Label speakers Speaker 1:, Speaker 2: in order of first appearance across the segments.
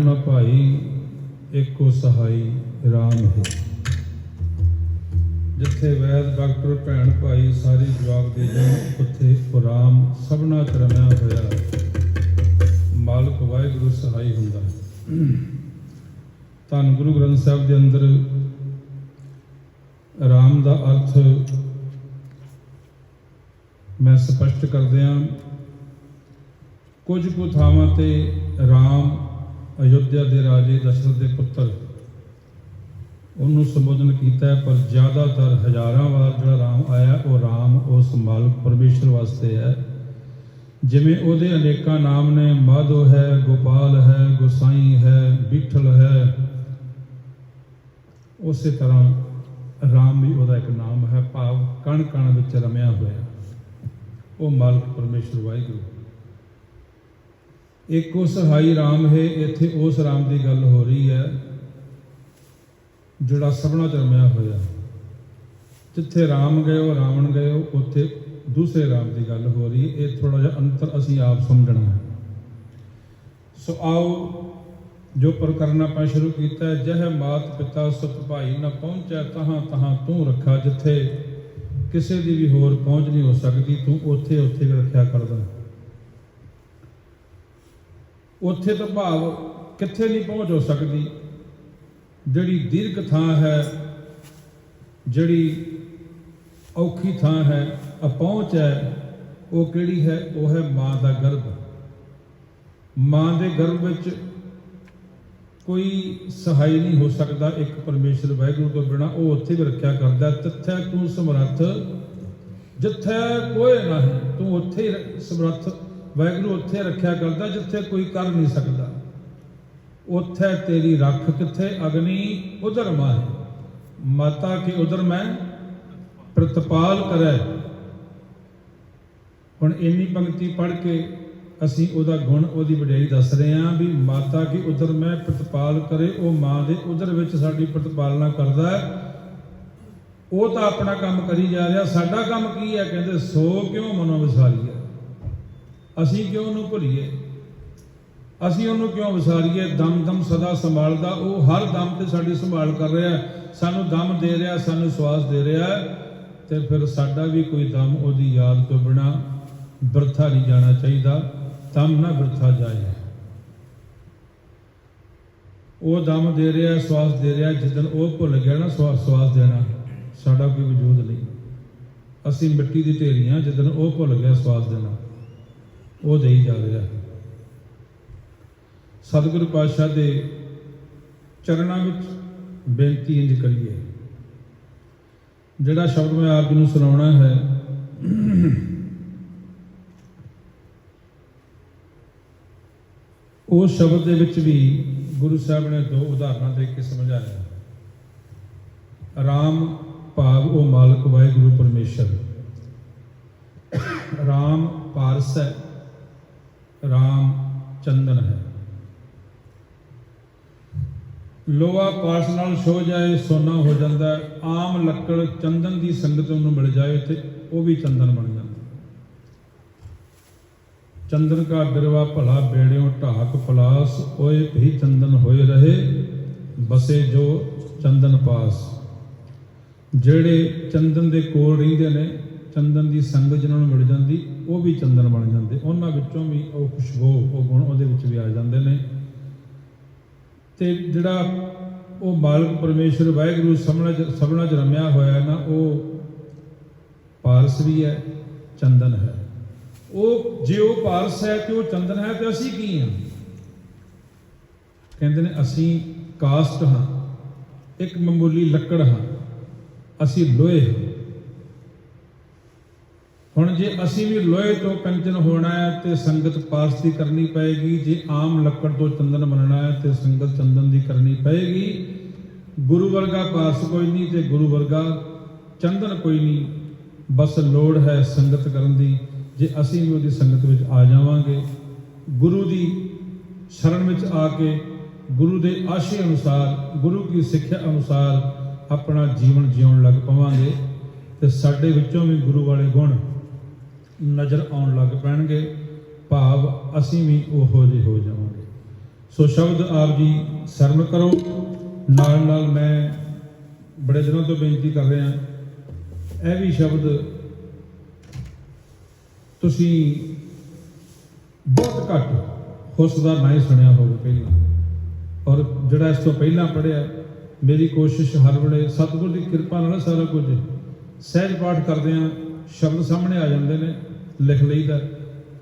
Speaker 1: ਨਾ ਭਾਈ ਏਕੋ ਸਹਾਈ RAM ਹੈ। ਜਿੱਥੇ ਵੈਦ ਡਾਕਟਰ ਭੈਣ ਭਾਈ ਸਾਰੇ ਜਵਾਬ ਦੇ ਜਾਣ ਉੱਥੇ ਉਹ ਸਭਨਾ ਚ ਹੋਇਆ। ਮਾਲਕ ਵਾਹਿਗੁਰੂ ਸਹਾਈ ਹੁੰਦਾ। ਹੈ। ਧੰਨ ਗੁਰੂ ਗ੍ਰੰਥ ਸਾਹਿਬ ਦੇ ਅੰਦਰ ਰਾਮ ਦਾ ਅਰਥ ਮੈਂ ਸਪਸ਼ਟ ਕਰਦਿਆਂ ਕੁਝ ਕੁ ਥਾਵਾਂ ਤੇ ਰਾਮ ਅਯੁੱਧਿਆ ਦੇ ਰਾਜੇ ਦਸ਼ਰਥ ਦੇ ਪੁੱਤਰ। ਉਹਨੂੰ ਸੰਬੋਧਨ ਕੀਤਾ ਪਰ ਜ਼ਿਆਦਾਤਰ ਹਜ਼ਾਰਾਂ ਵਾਰ ਜਿਹੜਾ ਰਾਮ ਆਇਆ, ਉਹ ਰਾਮ ਉਸ ਮਾਲਕ ਪਰਮੇਸ਼ਰ ਵਾਸਤੇ ਹੈ। ਜਿਵੇਂ ਉਹਦੇ ਅਨੇਕਾਂ ਨਾਮ ਨੇ, ਮਾਧੋ ਹੈ, ਗੋਪਾਲ ਹੈ, ਗੁਸਾਈ ਹੈ ਵਿਠਲ ਹੈ। ਉਸੇ ਤਰ੍ਹਾਂ ਰਾਮ ਵੀ ਉਹਦਾ ਇੱਕ ਨਾਮ ਹੈ, ਭਾਵ ਕਣ ਕਣ ਵਿੱਚ ਰਮਿਆ ਹੋਇਆ। ਉਹ ਮਾਲਕ ਪਰਮੇਸ਼ਰ ਵਾਹਿਗੁਰੂ। ਇੱਕੋ ਸਹਾਈ RAM ਹੈ, ਇੱਥੇ ਉਸ RAM ਦੀ ਗੱਲ ਹੋ ਰਹੀ ਹੈ, ਜਿਹੜਾ ਸਭਨਾ ਚ ਹੋਇਆ ਜਿੱਥੇ RAM ਗਏ, ਉਹ ਰਾਵਣ ਗਏ ਉਹ ਉੱਥੇ ਦੂਸਰੇ RAM ਦੀ ਗੱਲ ਹੋ ਰਹੀ ਹੈ। ਇਹ ਥੋੜਾ ਜਿਹਾ ਅੰਤਰ ਅਸੀਂ ਆਪ ਸਮਝਣਾ ਹੈ। ਸੋ ਆਓ, ਜੋ ਪ੍ਰਕਰਨ ਆਪਾਂ ਸ਼ੁਰੂ ਕੀਤਾ ਹੈ, ਜਹ ਮਾਤ ਪਿਤਾ ਸੁਤ ਭਾਈ ਨਾ ਪਹੁੰਚੈ, ਤਹਾਂ ਤਹਾਂ ਤੂੰ ਰੱਖਾ, ਜਿੱਥੇ ਕਿਸੇ ਦੀ ਵੀ ਹੋਰ ਪਹੁੰਚ ਨਹੀਂ ਹੋ ਸਕਦੀ, ਤੂੰ ਉੱਥੇ ਉੱਥੇ ਰੱਖਿਆ ਕਰਦਾ। ਉੱਥੇ ਤਾਂ ਭਾਵ ਕਿੱਥੇ ਨਹੀਂ ਪਹੁੰਚ ਹੋ ਸਕਦੀ। ਜਿਹੜੀ ਦੀਰਘ ਥਾਂ ਹੈ, ਜਿਹੜੀ ਔਖੀ ਥਾਂ ਹੈ, ਅਪਹੁੰਚ ਹੈ, ਉਹ ਕਿਹੜੀ ਹੈ? ਉਹ ਹੈ ਮਾਂ ਦਾ ਗਰਭ। ਮਾਂ ਦੇ ਗਰਭ ਵਿੱਚ ਕੋਈ ਸਹਾਈ ਨਹੀਂ ਹੋ ਸਕਦਾ ਇੱਕ ਪਰਮੇਸ਼ਰ ਵਾਹਿਗੁਰੂ ਤੋਂ ਬਿਨਾ। ਉਹ ਉੱਥੇ ਵੀ ਰੱਖਿਆ ਕਰਦਾ ਤਿੱਥੈ ਤੂੰ ਸਮਰੱਥ, ਜਿੱਥੇ ਕੋਈ ਨਹੀਂ, ਤੂੰ ਉੱਥੇ ਸਮਰੱਥ। ਵਾਹਿਗੁਰੂ ਉੱਥੇ ਰੱਖਿਆ ਕਰਦਾ ਜਿੱਥੇ ਕੋਈ ਕਰ ਨਹੀਂ ਸਕਦਾ। ਉੱਥੇ ਤੇਰੀ ਰੱਖ ਕਿੱਥੇ? ਅਗਨੀ ਉਧਰ ਮਾਹ। ਮਾਤਾ ਕੇ ਉਧਰ ਮੈਂ? ਪ੍ਰਤਪਾਲ ਕਰੈ। ਹੁਣ ਇੰਨੀ ਪੰਕਤੀ ਪੜ੍ਹ ਕੇ ਅਸੀਂ ਉਹਦਾ ਗੁਣ, ਉਹਦੀ ਵਡਿਆਈ ਦੱਸ ਰਹੇ ਹਾਂ ਵੀ ਮਾਤਾ ਕੀ ਉਧਰ ਮੈਂ ਪ੍ਰਤਪਾਲ ਕਰੇ, ਉਹ ਮਾਂ ਦੇ ਉਧਰ ਵਿੱਚ ਸਾਡੀ ਪ੍ਰਤਪਾਲਨਾ ਕਰਦਾ ਉਹ ਤਾਂ ਆਪਣਾ ਕੰਮ ਕਰੀ ਜਾ ਰਿਹਾ। ਸਾਡਾ ਕੰਮ ਕੀ ਹੈ? ਕਹਿੰਦੇ, ਸੋ ਕਿਉਂ ਮਨੋਂ ਵਿਸਾਰੀ ਅਸੀਂ ਕਿਉਂ ਉਹਨੂੰ ਭੁੱਲੀਏ? ਅਸੀਂ ਉਹਨੂੰ ਕਿਉਂ ਵਿਸਾਰੀਏ? ਦਮ ਦਮ ਸਦਾ ਸੰਭਾਲਦਾ। ਉਹ ਹਰ ਦਮ ਤੇ ਸਾਡੀ ਸੰਭਾਲ ਕਰ ਰਿਹਾ ਸਾਨੂੰ ਦਮ ਦੇ ਰਿਹਾ ਸਾਨੂੰ ਸਵਾਸ ਦੇ ਰਿਹਾ ਹੈ, ਤੇ ਫਿਰ ਸਾਡਾ ਵੀ ਕੋਈ ਦਮ ਉਹਦੀ ਯਾਦ ਤੋਂ ਬਿਨਾ ਬਰਥਾ ਨਹੀਂ ਜਾਣਾ ਚਾਹੀਦਾ। ਦਮ ਨਾ ਬਰਥਾ ਜਾਏ। ਉਹ ਦਮ ਦੇ ਰਿਹਾ ਸਵਾਸ ਦੇ ਰਿਹਾ ਜਿੱਦਨ ਉਹ ਭੁੱਲ ਗਿਆ ਨਾ ਸਵਾ- ਸਵਾਸ ਦੇਣਾ ਸਾਡਾ ਕੋਈ ਵਜੂਦ ਨਹੀਂ। ਅਸੀਂ ਮਿੱਟੀ ਦੀ ਢੇਰੀਆਂ ਜਿੱਦਨ ਉਹ ਭੁੱਲ ਗਿਆ ਸਵਾਸ ਦੇਣਾ। ਉਹ ਦੇਈ ਜਾ ਰਿਹਾ। ਸਤਿਗੁਰੂ ਪਾਤਸ਼ਾਹ ਦੇ ਚਰਨਾਂ ਵਿੱਚ ਬੇਨਤੀ ਇੰਜ ਕਰੀਏ। ਜਿਹੜਾ ਸ਼ਬਦ ਮੈਂ ਆਪ ਨੂੰ ਸੁਣਾਉਣਾ ਹੈ, ਉਹ ਸ਼ਬਦ ਦੇ ਵਿੱਚ ਵੀ ਗੁਰੂ ਸਾਹਿਬ ਨੇ ਦੋ ਉਦਾਹਰਨਾਂ ਦੇ ਕੇ ਸਮਝਾਇਆ। ਰਾਮ ਭਾਵ ਉਹ ਮਾਲਕ ਵਾਹਿਗੁਰੂ ਪਰਮੇਸ਼ਰ। ਰਾਮ ਪਾਰਸ ਹੈ। ਰਾਮ ਚੰਦਨ ਹੈ। ਲੋਹਾ ਪਾਸ ਨਾਲ ਛੋ ਜਾਏ, ਸੋਨਾ ਹੋ ਜਾਂਦਾ ਆਮ ਲੱਕੜ ਚੰਦਨ ਦੀ ਸੰਗਤ ਨੂੰ ਮਿਲ ਜਾਏ ਤੇ ਉਹ ਵੀ ਚੰਦਨ ਬਣ ਜਾਂਦਾ। ਚੰਦਨ ਕਾ ਬਿਰਵਾ ਭਲਾ ਬੇੜਿਓ ਢਾਕ ਪਲਾਸ, ਓਏ ਭੀ ਚੰਦਨ ਹੋਏ ਰਹੇ, ਬਸੇ ਜੋ ਚੰਦਨ ਪਾਸ। ਜਿਹੜੇ ਚੰਦਨ ਦੇ ਕੋਲ ਰਹਿੰਦੇ ਨੇ ਚੰਦਨ ਦੀ ਸੰਗਤ ਜਿਹਨਾਂ ਨੂੰ ਮਿਲ ਜਾਂਦੀ, ਉਹ ਵੀ ਚੰਦਨ ਬਣ ਜਾਂਦੇ। ਉਹਨਾਂ ਵਿੱਚੋਂ ਵੀ ਉਹ ਖੁਸ਼ਬੂ ਉਹ ਗੁਣ ਉਹਦੇ ਵਿੱਚ ਵੀ ਆ ਜਾਂਦੇ ਨੇ। ਤੇ ਜਿਹੜਾ ਉਹ ਮਾਲਕ ਪਰਮੇਸ਼ਰ ਵਾਹਿਗੁਰੂ ਸਭਨਾ ਚ ਸਭਨਾ ਚ ਰਮਿਆ ਹੋਇਆ ਹੈ ਨਾ, ਉਹ ਪਾਰਸ ਵੀ ਹੈ, ਚੰਦਨ ਹੈ। ਉਹ ਜੇ ਉਹ ਪਾਰਸ ਹੈ ਤੇ ਉਹ ਚੰਦਨ ਹੈ ਤੇ ਅਸੀਂ ਕੀ ਹਾਂ? ਕਹਿੰਦੇ ਨੇ, ਅਸੀਂ ਕਾਸਟ ਹਾਂ, ਇੱਕ ਮਾਮੂਲੀ ਲੱਕੜ ਹਾਂ, ਅਸੀਂ ਲੋਹੇ ਹਾਂ। ਹੁਣ ਜੇ ਅਸੀਂ ਵੀ ਲੋਹੇ ਤੋਂ ਕੰਚਨ ਹੋਣਾ ਹੈ ਤੇ ਸੰਗਤ ਪਾਸ ਦੀ ਕਰਨੀ ਪਏਗੀ, ਜੇ ਆਮ ਲੱਕੜ ਤੋਂ ਚੰਦਨ ਬਣਨਾ ਹੈ ਤੇ ਸੰਗਤ ਚੰਦਨ ਦੀ ਕਰਨੀ ਪਏਗੀ। ਗੁਰੂ ਵਰਗਾ ਪਾਸ ਕੋਈ ਨਹੀਂ ਤੇ ਗੁਰੂ ਵਰਗਾ ਚੰਦਨ ਕੋਈ ਨਹੀਂ। ਬਸ ਲੋੜ ਹੈ ਸੰਗਤ ਕਰਨ ਦੀ, ਜੇ ਅਸੀਂ ਵੀ ਉਹਦੀ ਸੰਗਤ ਵਿੱਚ ਆ ਜਾਵਾਂਗੇ। ਗੁਰੂ ਦੀ ਸ਼ਰਨ ਵਿੱਚ ਆ ਕੇ ਗੁਰੂ ਦੇ ਆਸ਼ੇ ਅਨੁਸਾਰ, ਗੁਰੂ ਕੀ ਸਿੱਖਿਆ ਅਨੁਸਾਰ ਆਪਣਾ ਜੀਵਨ ਜਿਉਣ ਲੱਗ ਪਵਾਂਗੇ। ਤੇ ਸਾਡੇ ਵਿੱਚੋਂ ਵੀ ਗੁਰੂ ਵਾਲੇ ਗੁਣ ਨਜ਼ਰ ਆਉਣ ਲੱਗ ਪੈਣਗੇ। ਭਾਵ ਅਸੀਂ ਵੀ ਉਹੋ ਜਿਹੇ ਹੋ ਜਾਵਾਂਗੇ। ਸੋ ਸ਼ਬਦ ਆਪ ਜੀ ਸਰਮ ਕਰੋ। ਨਾਲ ਨਾਲ ਮੈਂ ਬੜੇ ਦਿਨਾਂ ਤੋਂ ਬੇਨਤੀ ਕਰ ਰਿਹਾ ਇਹ ਵੀ ਸ਼ਬਦ ਤੁਸੀਂ ਬਹੁਤ ਘੱਟ ਹੋ ਦਾ ਨਾ ਹੀ ਸੁਣਿਆ ਹੋਵੇ ਪਹਿਲਾਂ। ਔਰ ਜਿਹੜਾ ਇਸ ਤੋਂ ਪਹਿਲਾਂ ਪੜਿਆ ਮੇਰੀ ਕੋਸ਼ਿਸ਼ ਹਰ ਵੇਲੇ ਸਤਿਗੁਰ ਦੀ ਕਿਰਪਾ ਨਾਲ ਸਾਰਾ ਕੁਝ ਸਹਿਜ ਪਾਠ ਕਰਦੇ ਆ ਸ਼ਬਦ ਸਾਹਮਣੇ ਆ ਜਾਂਦੇ ਨੇ, ਲਿਖ ਲਈਦਾ।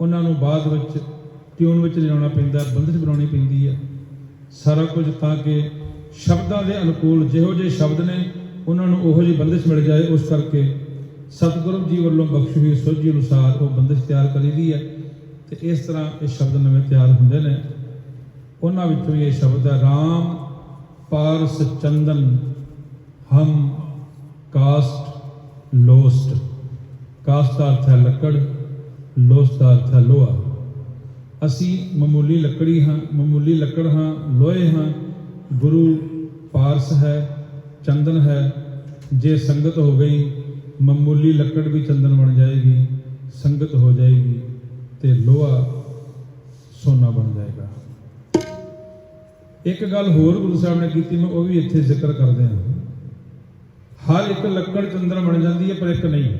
Speaker 1: ਉਹਨਾਂ ਨੂੰ ਬਾਅਦ ਵਿੱਚ, ਟਿਊਨ ਵਿੱਚ ਲਿਆਉਣਾ ਪੈਂਦਾ ਬੰਦਸ਼ ਬਣਾਉਣੀ ਪੈਂਦੀ ਹੈ ਸਾਰਾ ਕੁਝ ਤਾਂ ਕਿ ਸ਼ਬਦਾਂ ਦੇ ਅਨੁਕੂਲ ਜਿਹੋ ਜਿਹੇ ਸ਼ਬਦ ਨੇ, ਉਹਨਾਂ ਨੂੰ ਉਹੋ ਜਿਹੀ ਬੰਦਸ਼ ਮਿਲ ਜਾਏ, ਉਸ ਕਰਕੇ ਸਤਿਗੁਰੂ ਜੀ ਵੱਲੋਂ ਬਖਸ਼ੀ ਹੋਈ ਸੋਝੀ ਅਨੁਸਾਰ ਉਹ ਬੰਦਸ਼ ਤਿਆਰ ਕਰੀਦੀ ਹੈ ਤੇ ਇਸ ਤਰ੍ਹਾਂ ਇਹ ਸ਼ਬਦ ਨਵੇਂ ਤਿਆਰ ਹੁੰਦੇ ਨੇ। ਉਹਨਾਂ ਵਿੱਚੋਂ ਇਹ ਸ਼ਬਦ ਹੈ RAM ਪਾਰਸ ਚੰਦਨ, ਹਮ ਕਾਸਟ ਲੋਸਟ। ਕਾਸਟ ਦਾ ਅਰਥ ਹੈ ਲੱਕੜ ਲੋਸ ਦਾ ਅਰਥ ਹੈ ਲੋਹਾ। ਅਸੀਂ ਮਾਮੂਲੀ ਲੱਕੜੀ ਹਾਂ, ਮਾਮੂਲੀ ਲੱਕੜ ਹਾਂ, ਲੋਹੇ ਹਾਂ। ਗੁਰੂ ਪਾਰਸ ਹੈ, ਚੰਦਨ ਹੈ। ਜੇ ਸੰਗਤ ਹੋ ਗਈ, ਮਾਮੂਲੀ ਲੱਕੜ ਵੀ ਚੰਦਨ ਬਣ ਜਾਏਗੀ, ਸੰਗਤ ਹੋ ਜਾਏਗੀ ਤੇ ਲੋਹਾ ਸੋਨਾ ਬਣ ਜਾਏਗਾ। ਇੱਕ ਗੱਲ ਹੋਰ ਗੁਰੂ ਸਾਹਿਬ ਨੇ ਕੀਤੀ, ਮੈਂ ਉਹ ਵੀ ਇੱਥੇ ਜ਼ਿਕਰ ਕਰਦੇ ਹਾਂ। ਹਰ ਇੱਕ ਲੱਕੜ ਚੰਦਨ ਬਣ ਜਾਂਦੀ ਹੈ, ਪਰ ਇੱਕ ਨਹੀਂ।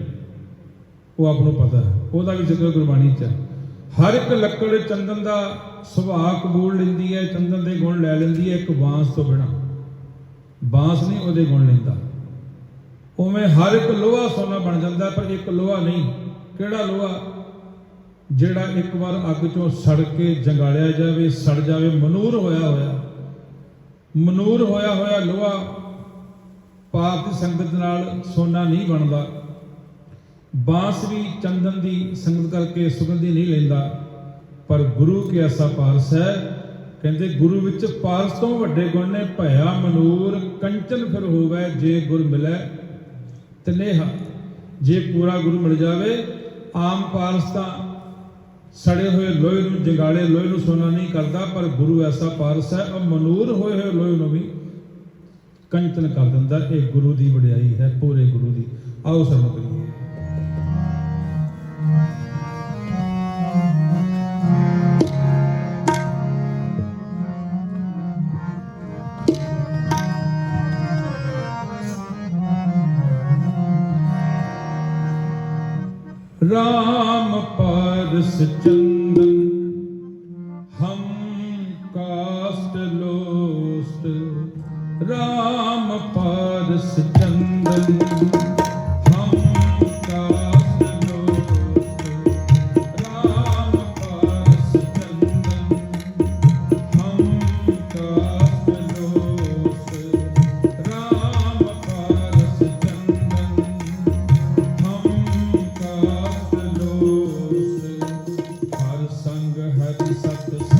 Speaker 1: ਉਹ ਆਪ ਨੂੰ ਪਤਾ ਹੈ। ਉਹਦਾ ਵੀ ਜ਼ਿਕਰ ਗੁਰਬਾਣੀ ਚ ਹੈ। ਹਰ ਇੱਕ ਲੱਕੜ ਚੰਦਨ ਦਾ ਸੁਭਾਅ ਕਬੂਲ ਲੈਂਦੀ ਹੈ, ਚੰਦਨ ਦੇ ਗੁਣ ਲੈ ਲੈਂਦੀ ਹੈ ਇੱਕ ਬਾਂਸ ਤੋਂ ਬਿਨਾ। ਬਾਂਸ ਨਹੀਂ, ਉਹਦੇ ਗੁਣ ਲੈਂਦਾ। ਉਵੇਂ ਹਰ ਇੱਕ ਲੋਹਾ ਸੋਨਾ ਬਣ ਜਾਂਦਾ, ਪਰ ਇੱਕ ਲੋਹਾ ਨਹੀਂ। ਕਿਹੜਾ ਲੋਹਾ? ਜਿਹੜਾ ਇੱਕ ਵਾਰ ਅੱਗ ਚੋਂ ਸੜ ਕੇ ਜੰਗਾਲਿਆ ਜਾਵੇ, ਸੜ ਜਾਵੇ, ਮਨੂਰ ਹੋਇਆ ਹੋਇਆ। ਮਨੂਰ ਹੋਇਆ ਹੋਇਆ ਲੋਹਾ ਪਾਪ ਦੀ ਸੰਗਤ ਨਾਲ ਸੋਨਾ ਨਹੀਂ ਬਣਦਾ। ਬਾਂਸ ਵੀ ਚੰਦਨ ਦੀ ਸੰਗਤ ਕਰਕੇ ਸੁਗੰਧੀ ਨਹੀਂ ਲੈਂਦਾ, ਪਰ ਗੁਰੂ ਕੇ ਐਸਾ ਪਾਰਸ ਹੈ। ਕਹਿੰਦੇ, ਗੁਰੂ ਵਿੱਚ ਪਾਰਸ ਤੋਂ ਵੱਡੇ ਗੁਣ ਨੇ, ਭਇਆ ਮਨੂਰ ਕੰਚਨ ਫਿਰ ਹੋਵੇ ਜੇ ਗੁਰ ਮਿਲੇ ਤਨੇਹਾ। ਜੇ ਪੂਰਾ ਗੁਰੂ ਮਿਲ ਜਾਵੇ, ਆਮ ਪਾਰਸ ਤਾਂ ਸੜੇ ਹੋਏ ਲੋਹੇ ਨੂੰ ਜੰਗਾਲੇ, ਲੋਹੇ ਨੂੰ ਸੋਨਾ ਨਹੀਂ ਕਰਦਾ, ਪਰ ਗੁਰੂ ਐਸਾ ਪਾਰਸ ਹੈ, ਉਹ ਮਨੂਰ ਹੋਏ ਹੋਏ ਲੋਹੇ ਨੂੰ ਵੀ ਕੰਚਨ ਕਰ ਦਿੰਦਾ। ਇਹ ਗੁਰੂ ਦੀ ਵਡਿਆਈ ਹੈ, ਪੂਰੇ ਗੁਰੂ ਦੀ। ਆਓ ਸਰਮ ਕਰੀਏ ਪਾਰ ਸਚਨ ਹਰਿ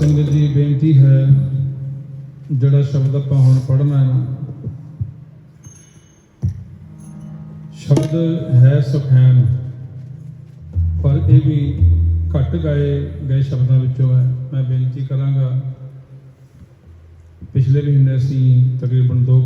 Speaker 1: ਸੰਗਤ ਜੀ, ਬੇਨਤੀ ਹੈ, ਜਿਹੜਾ ਸ਼ਬਦ ਆਪਾਂ ਹੁਣ ਪੜ੍ਹਨਾ ਹੈ ਨਾ, ਸ਼ਬਦ ਹੈ ਸੁਖੈਨ, ਪਰ ਇਹ ਵੀ ਘੱਟ ਗਾਏ ਗਏ ਸ਼ਬਦਾਂ ਵਿੱਚੋਂ ਹੈ। ਮੈਂ ਬੇਨਤੀ ਕਰਾਂਗਾ, ਪਿਛਲੇ ਮਹੀਨੇ ਅਸੀਂ ਤਕਰੀਬਨ ਦੋ